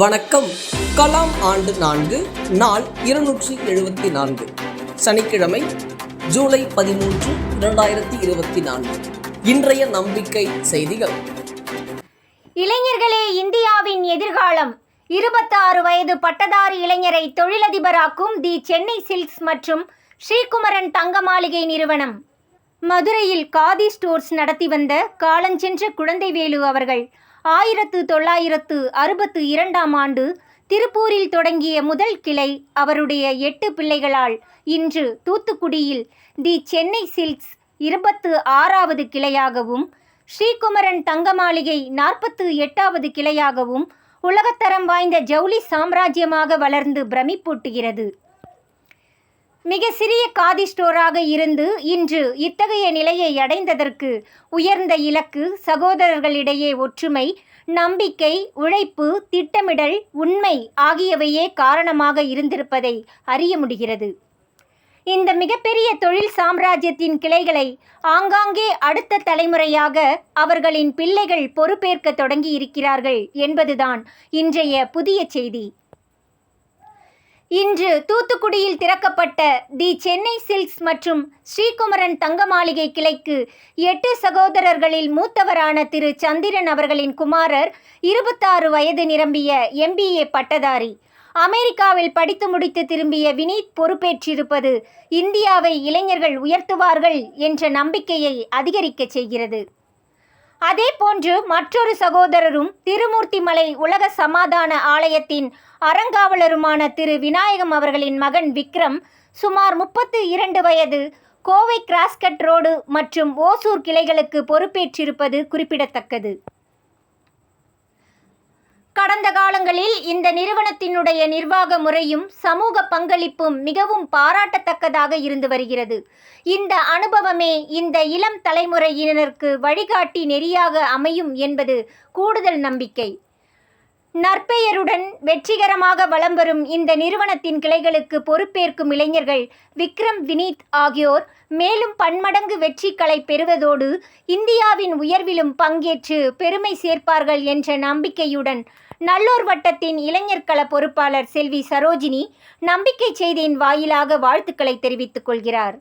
வணக்கம். கலாம் ஆண்டு நான்கு நாள் இருநூற்றி எழுபத்தி நான்கு. சனிக்கிழமை ஜூலை பதிமூன்று இரண்டாயிரத்தி இருபத்தி நான்கு. இன்றைய நம்பிக்கை செய்திகள். இளைஞர்களே இந்தியாவின் எதிர்காலம். இருபத்தாறு வயது பட்டதாரி இளைஞரை தொழிலதிபராக்கும் தி சென்னை சில்க்ஸ் மற்றும் ஸ்ரீகுமரன் தங்க மாளிகை நிறுவனம். மதுரையில் காதி ஸ்டோர்ஸ் நடத்தி வந்த காலஞ்சென்ற குழந்தைவேலு அவர்கள் ஆயிரத்து தொள்ளாயிரத்து அறுபத்து இரண்டாம் ஆண்டு திருப்பூரில் தொடங்கிய முதல் கிளை அவருடைய எட்டு பிள்ளைகளால் இன்று தூத்துக்குடியில் தி சென்னை சில்க்ஸ் இருபத்து ஆறாவது கிளையாகவும் ஸ்ரீகுமரன் தங்க மாளிகை நாற்பத்து எட்டாவது கிளையாகவும் உலகத்தரம் வாய்ந்த ஜவுளி சாம்ராஜ்யமாக வளர்ந்து பிரமிப்பூட்டுகிறது. மிக சிறிய காதி ஸ்டோராக இருந்து இன்று இத்தகைய நிலையை அடைந்ததற்கு உயர்ந்த இலக்கு சகோதரர்களிடையே ஒற்றுமை நம்பிக்கை உழைப்பு திட்டமிடல் உண்மை ஆகியவையே காரணமாக இருந்திருப்பதை அறிய முடிகிறது. இந்த மிகப்பெரிய தொழில் சாம்ராஜ்யத்தின் கிளைகளை ஆங்காங்கே அடுத்த தலைமுறையாக அவர்களின் பிள்ளைகள் பொறுப்பேற்க தொடங்கி இருக்கிறார்கள் என்பதுதான் இன்றைய புதிய செய்தி. இன்று தூத்துக்குடியில் திறக்கப்பட்ட தி சென்னை சில்க்ஸ் மற்றும் ஸ்ரீகுமரன் தங்க மாளிகை கிளைக்கு எட்டு சகோதரர்களில் மூத்தவரான திரு சந்திரன் அவர்களின் குமாரர் இருபத்தாறு வயது நிரம்பிய எம்பிஏ பட்டதாரி. அமெரிக்காவில் படித்து முடித்து திரும்பிய வினீத் பொறுப்பேற்றிருப்பது இந்தியாவை இளைஞர்கள் உயர்த்துவார்கள் என்ற நம்பிக்கையை அதிகரிக்கச் செய்கிறது. அதே போன்று மற்றொரு சகோதரரும் திருமூர்த்திமலை உலக சமாதான ஆலயத்தின் அறங்காவலருமான திரு விநாயகம் அவர்களின் மகன் விக்ரம் சுமார் முப்பத்து இரண்டு வயது கோவை கிராஸ்கட் ரோடு மற்றும் ஓசூர் கிளைகளுக்கு பொறுப்பேற்றிருப்பது குறிப்பிடத்தக்கது. கடந்த காலங்களில் இந்த நிறுவனத்தினுடைய நிர்வாக முறையும் சமூக பங்களிப்பும் மிகவும் பாராட்டத்தக்கதாக இருந்து வருகிறது. இந்த அனுபவமே இந்த இளம் தலைமுறையினருக்கு வழிகாட்டி நெறியாக அமையும் என்பது கூடுதல் நம்பிக்கை. நற்பெயருடன் வெற்றிகரமாக வலம் வரும் இந்த நிறுவனத்தின் கிளைகளுக்கு பொறுப்பேற்கும் இளைஞர்கள் விக்ரம் வினீத் ஆகியோர் மேலும் பன்மடங்கு வெற்றிகளை பெறுவதோடு இந்தியாவின் உயர்விலும் பங்கேற்று பெருமை சேர்ப்பார்கள் என்ற நம்பிக்கையுடன் நல்லோர் வட்டத்தின் இளைஞர் கள பொறுப்பாளர் செல்வி சரோஜினி நம்பிக்கை செய்தியின் வாயிலாக வாழ்த்துக்களை தெரிவித்துக் கொள்கிறார்.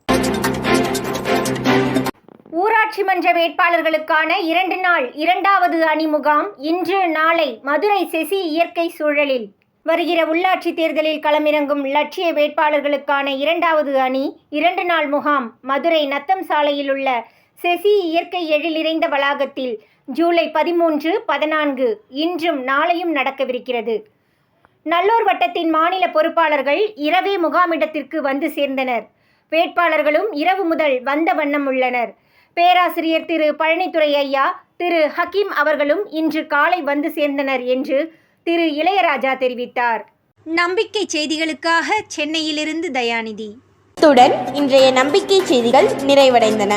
ஊராட்சி மன்ற வேட்பாளர்களுக்கான இரண்டு நாள் இரண்டாவது அணி முகாம் இன்று நாளை மதுரை செசி இயற்கை சூழலில். வருகிற உள்ளாட்சி தேர்தலில் களமிறங்கும் லட்சிய வேட்பாளர்களுக்கான இரண்டாவது அணி இரண்டு நாள் முகாம் மதுரை நத்தம் சாலையில் உள்ள செசி இயற்கை எழில் நிறைந்த வளாகத்தில் ஜூலை பதிமூன்று பதினான்கு இன்றும் நாளையும் நடக்கவிருக்கிறது. நல்லூர் வட்டத்தின் மாநில பொறுப்பாளர்கள் இரவே முகாமிடத்திற்கு வந்து சேர்ந்தனர். வேட்பாளர்களும் இரவு முதல் வந்த வண்ணம் உள்ளனர். பேராசிரியர் திரு பழனித்துறை ஐயா திரு ஹக்கீம் அவர்களும் இன்று காலை வந்து சேர்ந்தனர் என்று திரு இளையராஜா தெரிவித்தார். நம்பிக்கை செய்திகளுக்காக சென்னையிலிருந்து தயாநிதி. இத்துடன் இன்றைய நம்பிக்கை செய்திகள் நிறைவடைந்தன.